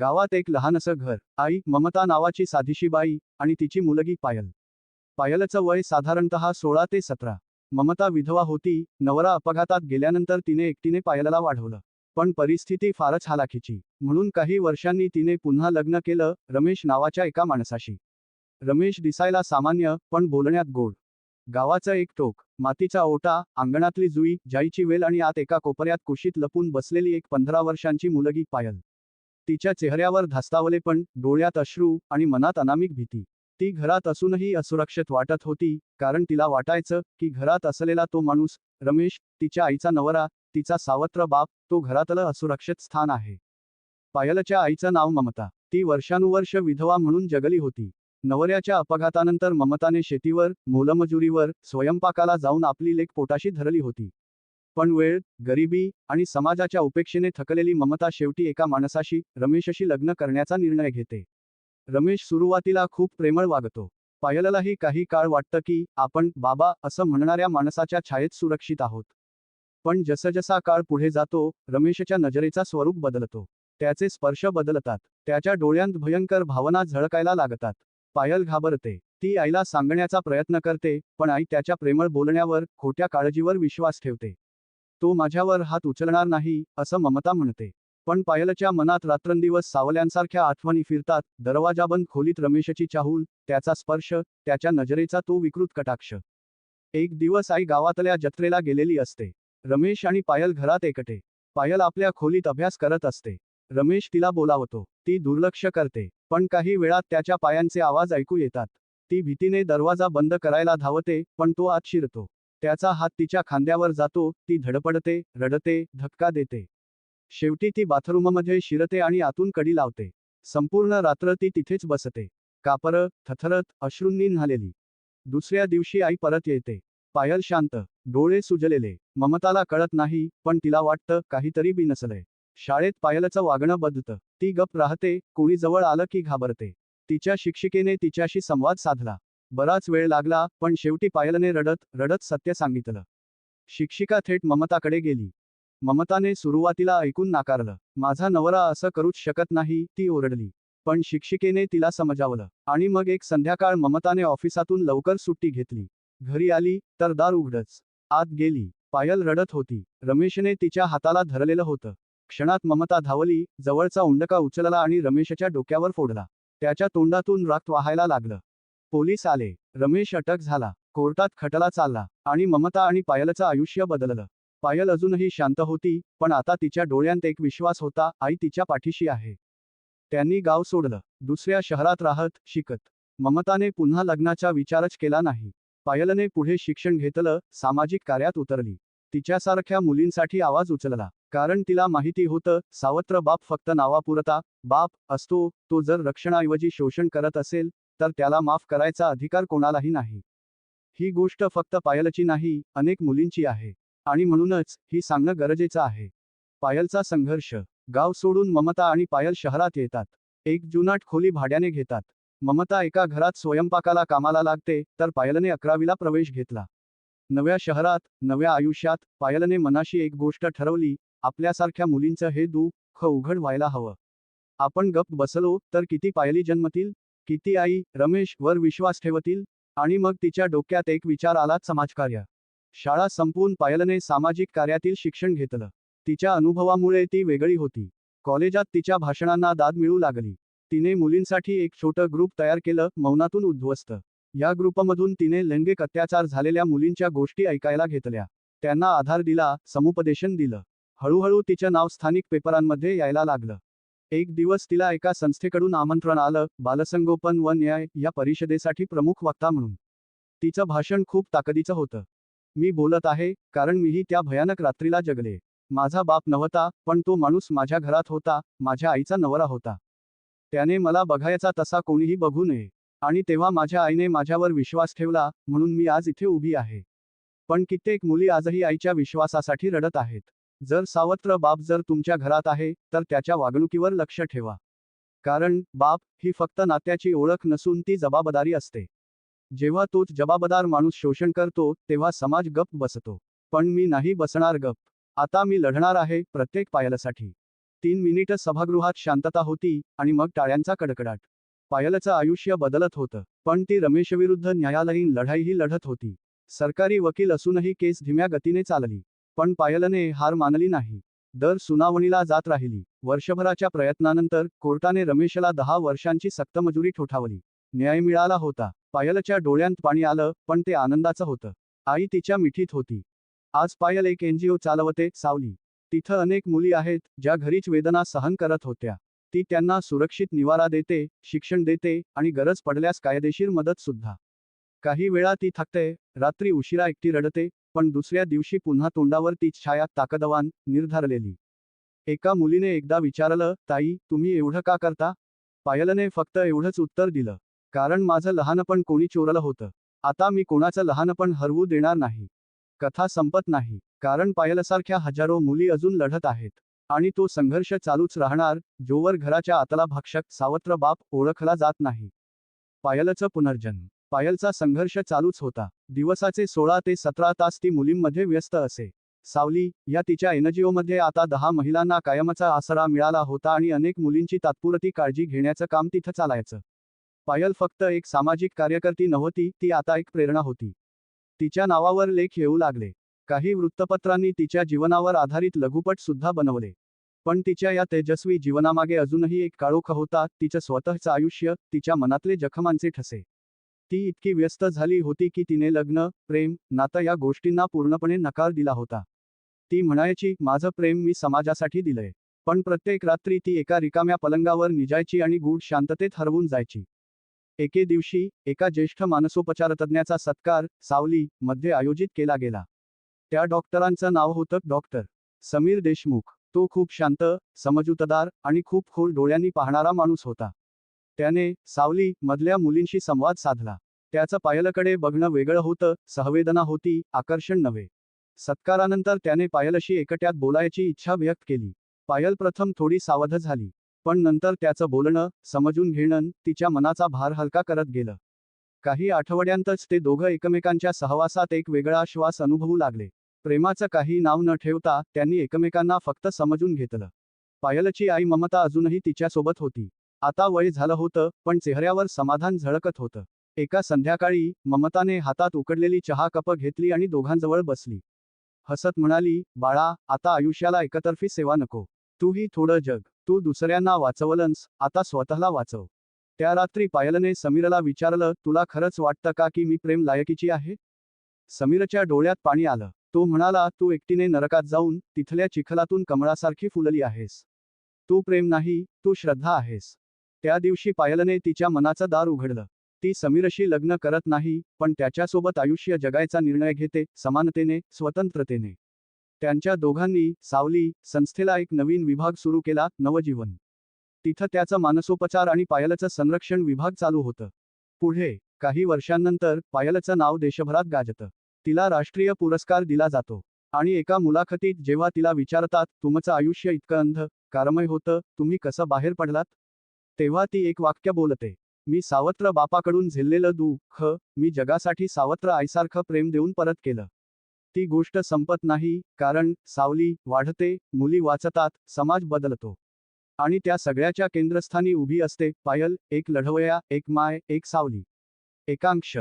गावात एक लहानसं घर. आई ममता नावाची साधीशी बाई आणि तिची मुलगी पायल. पायलचं वय साधारणतः सोळा ते सतरा. ममता विधवा होती नवरा अपघातात गेल्यानंतर तिने एकटीने पायलला वाढवलं. पण परिस्थिती फारच हालाखीची. म्हणून काही वर्षांनी तिने पुन्हा लग्न केलं रमेश नावाच्या एका माणसाशी. रमेश दिसायला सामान्य पण बोलण्यात गोड. गावाचं एक टोक. मातीचा ओटा अंगणातली जुई जाईची वेल आणि आत एका कोपऱ्यात कुशीत लपून बसलेली एक पंधरा वर्षांची मुलगी पायल. तिच्या चेहऱ्यावर धास्तावले पण डोळ्यात अश्रू आणि मनात अनामिक भीती. ती घरात असूनही असुरक्षित वाटत होती कारण तिला वाटायचं की घरात असलेला तो माणूस रमेश तिच्या आईचा नवरा तिचा सावत्र बाप तो घरातलं असुरक्षित स्थान आहे. पायलच्या आईचं नाव ममता. ती वर्षानुवर्ष विधवा म्हणून जगली होती. नवऱ्याच्या अपघातानंतर ममताने शेतीवर मोलमजुरीवर स्वयंपाकाला जाऊन आपली लेख पोटाशी धरली होती. पण वेळ गरिबी आणि समाजाच्या उपेक्षेने थकलेली ममता शेवटी एका माणसाशी रमेशशी लग्न करण्याचा निर्णय घेते. रमेश सुरुवातीला खूप प्रेमळ वागतो. पायललाही काही काळ वाटतं की आपण बाबा असं म्हणणाऱ्या माणसाच्या छायेत सुरक्षित आहोत. पण जसजसा काळ पुढे जातो रमेशच्या नजरेचा स्वरूप बदलतो. त्याचे स्पर्श बदलतात. त्याच्या डोळ्यांत भयंकर भावना झळकायला लागतात. पायल घाबरते. ती आईला सांगण्याचा प्रयत्न करते पण आई त्याच्या प्रेमळ बोलण्यावर खोट्या काळजीवर विश्वास ठेवते. तो माझ्यावर हात उचलणार नाही असं ममता म्हणते. पण पायलच्या मनात रात्रंदिवस सावल्यांसारख्या आठवणी फिरतात दरवाजा बंद खोलीत रमेशची चाहूल त्याचा स्पर्श त्याच्या नजरेचा तो विकृत कटाक्ष. एक दिवस आई गावातल्या जत्रेला गेलेली असते. रमेश आणि पायल घरात एकटे. पायल आपल्या खोलीत अभ्यास करत असते. रमेश तिला बोलावतो. ती दुर्लक्ष करते. पण काही वेळात त्याच्या पायांचे आवाज ऐकू येतात. ती भीतीने दरवाजा बंद करायला धावते पण तो आत शिरतो. त्याचा हात तिच्या खांद्यावर जातो ती धडपडते रडते धक्का देते. शेवटी ती बाथरूममध्ये शिरते आणि आतून कडी लावते. संपूर्ण रात्र ती तिथेच बसते. कापरं थथरत अश्रूंनी न्हालेली. दुसऱ्या दिवशी आई परत येते. पायल शांत डोळे सुजलेले. ममताला कळत नाही पण तिला वाटतं काहीतरी बिनसलंय शाळेत पायलचं वागणं बदतं ती गप राहते कोणी जवळ आलं की घाबरते. तिच्या शिक्षिकेने तिच्याशी संवाद साधला. बराच वेळ लागला पण शेवटी पायलने रडत रडत सत्य सांगितलं. शिक्षिका थेट ममताकडे गेली. ममताने सुरुवातीला ऐकून नाकारलं माझा नवरा असं करूच शकत नाही ती ओरडली. पण शिक्षिकेने तिला समजावलं आणि मग एक संध्याकाळ ममताने ऑफिसातून लवकर सुट्टी घेतली. घरी आली तर दार उघडच. आत गेली. पायल रडत होती. रमेशने तिच्या हाताला धरलेलं होतं. क्षणात ममता धावली जवळचा उंडका उचलला आणि रमेशच्या डोक्यावर फोडला. त्याच्या तोंडातून रक्त वाहायला लागलं. पोलीस आले. रमेश अटक झाला. कोर्टात खटला चालला आणि ममता आणि पायलचं आयुष्य बदललं. पायल अजूनही शांत होती पण आता तिच्या डोळ्यांत एक विश्वास होता आई तिच्या पाठीशी आहे. त्यांनी गाव सोडलं. दुसऱ्या शहरात राहत शिकत. ममताने पुन्हा लग्नाचा विचारच केला नाही. पायलने पुढे शिक्षण घेतलं सामाजिक कार्यात उतरली. तिच्यासारख्या मुलींसाठी आवाज उचलला. कारण तिला माहिती होतं सावत्र बाप फक्त नावापुरता बाप असतो तो जर रक्षणाऐवजी शोषण करत असेल तर त्याला माफ करायचा अधिकार कोणालाही नाही. ही गोष्ट फक्त पायलची नाही अनेक मुलींची आहे. आणि म्हणूनच ही सांगणं गरजेचं आहे. पायलचा संघर्ष. गाव सोडून ममता आणि पायल शहरात येतात. एक जुनाट खोली भाड्याने घेतात. ममता एका घरात स्वयंपाकाला कामाला लागते तर पायलने अकरावीला प्रवेश घेतला. नव्या शहरात नव्या आयुष्यात पायलने मनाशी एक गोष्ट ठरवली आपल्यासारख्या मुलींचं हे दुःख उघड व्हायला हवं. आपण गप्प बसलो तर किती पायली जन्मतील? किती आई रमेश वर विश्वास ठेवतील? आणि मग तिच्या डोक्यात एक विचार आलाच समाजकार्य. शाळा संपवून पायलने सामाजिक कार्यातील शिक्षण घेतलं. तिच्या अनुभवामुळे ती वेगळी होती. कॉलेजात तिच्या भाषणांना दाद मिळू लागली. तिने मुलींसाठी एक छोटं ग्रुप तयार केलं मौनातून उद्ध्वस्त. या ग्रुपमधून तिने लैंगिक अत्याचार झालेल्या मुलींच्या गोष्टी ऐकायला घेतल्या. त्यांना आधार दिला समुपदेशन दिलं. हळूहळू तिचं नाव स्थानिक पेपरांमध्ये यायला लागलं. एक दिवस तिला एका संस्थेकडून आमंत्रण आलं बालसंगोपन व न्याय या परिषदेसाठी प्रमुख वक्ता म्हणून. तिचं भाषण खूप ताकदीचं होतं. मी बोलत आहे कारण मीही त्या भयानक रात्रीला जगले. माझा बाप नव्हता पण तो माणूस माझ्या घरात होता माझ्या आईचा नवरा होता. त्याने मला बघायचा तसा कोणीही बघू नये. आणि तेव्हा माझ्या आईने माझ्यावर विश्वास ठेवला म्हणून मी आज इथे उभी आहे. पण कित्येक मुली आजही आईच्या विश्वासासाठी रडत आहेत. जर सावत्र बाप जर तुमच्या घरात आहे तर त्याच्या वागणुकीवर लक्ष ठेवा. कारण बाप ही फक्त नात्याची ओळख नसून ती जबाबदारी असते. जेव्हा तोच जबाबदार माणूस शोषण करतो तेव्हा समाज गप बसतो. पण मी नाही बसणार गप आता मी लढणार आहे प्रत्येक पायलसाठी. तीन मिनिटं सभागृहात शांतता होती आणि मग टाळ्यांचा कडकडाट. पायलचं आयुष्य बदलत होतं पण ती रमेशविरुद्ध न्यायालयीन लढाईही लढत होती. सरकारी वकील असूनही केस धीम्या गतीने चालली. पण पायलने हार मानली नाही. दर सुनावणीला जात राहिली. वर्षभराच्या प्रयत्नानंतर कोर्टाने रमेशला दहा वर्षांची सक्तमजुरी ठोठावली. न्याय मिळाला होता. पायलच्या डोळ्यांत पाणी आलं पण ते आनंदाचं होतं. आई तिच्या मिठीत होती. आज पायल एक एनजीओ चालवते सावली. तिथं अनेक मुली आहेत ज्या घरीच वेदना सहन करत होत्या. ती त्यांना सुरक्षित निवारा देते शिक्षण देते आणि गरज पडल्यास कायदेशीर मदत सुद्धा. काही वेळा ती थकते रात्री उशिरा एकटी रडते पण दुसऱ्या दिवशी पुन्हा तोंडावर तीच छाया ताकदवान निर्धारलेली. एका मुलीने एकदा विचारलं ताई तुम्ही एवढं का करता? पायलने फक्त एवढंच उत्तर दिलं कारण माझं लहानपण कोणी चोरलं होतं. आता मी कोणाचं लहानपण हरवू देणार नाही. कथा संपत नाही. कारण पायलसारख्या हजारो मुली अजून लढत आहेत. आणि तो संघर्ष चालूच राहणार जोवर घराच्या आतला भक्षक सावत्र बाप ओळखला जात नाही. पायलचं पुनर्जन्म पायलचा संघर्ष चालूच होता. दिवसाचे सोळा ते सतरा तास ती मुलींमध्ये व्यस्त असे. सावली या तिच्या एनजीओमध्ये आता दहा महिलांना कायमचा आसरा मिळाला होता आणि अनेक मुलींची तात्पुरती काळजी घेण्याचं काम तिथं चालायचं. पायल फक्त एक सामाजिक कार्यकर्ती नव्हती ती आता एक प्रेरणा होती. तिच्या नावावर लेख येऊ लागले. काही वृत्तपत्रांनी तिच्या जीवनावर आधारित लघुपट सुद्धा बनवले. पण तिच्या या तेजस्वी जीवनामागे अजूनही एक काळोख होता तिचं स्वतःचं आयुष्य तिच्या मनातले जखमांचे ठसे. ती इतकी व्यस्त झाली होती की तिने लग्न प्रेम नातं या गोष्टींना पूर्णपणे नकार दिला होता. ती म्हणायची माझं प्रेम मी समाजासाठी दिलंय. पण प्रत्येक रात्री ती एका रिकाम्या पलंगावर निजायची आणि गूढ शांततेत हरवून जायची. एके दिवशी एका ज्येष्ठ मानसोपचारतज्ञाचा सत्कार सावली मध्ये आयोजित केला गेला. त्या डॉक्टरांचं नाव होतं डॉक्टर. समीर देशमुख. तो खूप शांत समजूतदार आणि खूप खोल डोळ्यांनी पाहणारा माणूस होता. त्याने सावली मधल्या मुलींशी संवाद साधला. त्याचं पायलकडे बघणं वेगळं होतं सहवेदना होती आकर्षण नव्हे. सत्कारानंतर त्याने पायलशी एकट्यात बोलायची इच्छा व्यक्त केली. पायल प्रथम थोडी सावध झाली. पण नंतर त्याचं बोलणं समजून घेणं तिच्या मनाचा भार हलका करत गेलं. काही आठवड्यांतच ते दोघं एकमेकांच्या सहवासात एक वेगळा श्वास अनुभवू लागले. प्रेमाचं काही नाव न ठेवता त्यांनी एकमेकांना फक्त समजून घेतलं. पायलची आई ममता अजूनही तिच्यासोबत होती. आता वय झालं होतं पण चेहऱ्यावर समाधान झळकत होतं. एका संध्याकाळी ममताने हातात उकडलेली चहा कप घेतली आणि दोघांजवळ बसली. हसत म्हणाली बाळा आता आयुष्याला एकतर्फी सेवा नको. तूही थोडं जग. तू दुसऱ्यांना वाचवलंस आता स्वतःला वाचव त्या रात्री पायलने समीरला विचारलं तुला खरंच वाटतं का की मी प्रेम लायकीची आहे समीरच्या डोळ्यात पाणी आलं. तो म्हणाला तू एकटीने नरकात जाऊन तिथल्या चिखलातून कमळासारखी फुलली आहेस. तू प्रेम नाही तू श्रद्धा आहेस त्या दिवशी पायलने तिच्या मनाचं दार उघडलं. ती समीरशी लग्न करत नाही पण त्याच्यासोबत आयुष्य जगायचा निर्णय घेते समानतेने स्वतंत्रतेने. त्यांच्या दोघांनी सावली संस्थेला एक नवीन विभाग सुरू केला नवजीवन. तिथं त्याचं मानसोपचार आणि पायलचं संरक्षण विभाग चालू होतं. पुढे काही वर्षांनंतर पायलचं नाव देशभरात गाजतं. तिला राष्ट्रीय पुरस्कार दिला जातो. आणि एका मुलाखतीत जेव्हा तिला विचारतात तुमचं आयुष्य इतकं अंध कारमय होतं तुम्ही कसं बाहेर पडलात? तेव्हा ती एक वाक्य बोलते. मी सावत्र बापाकडून झेललेलं दुःख मी जगासाठी सावत्र आईसारखं प्रेम देऊन परत केलं. ती गोष्ट संपत नाही कारण सावली वाढते मुली वाचतात समाज बदलतो. आणि त्या सगळ्याच्या केंद्रस्थानी उभी असते पायल एक लढवया एक माय एक सावली. एकांक्ष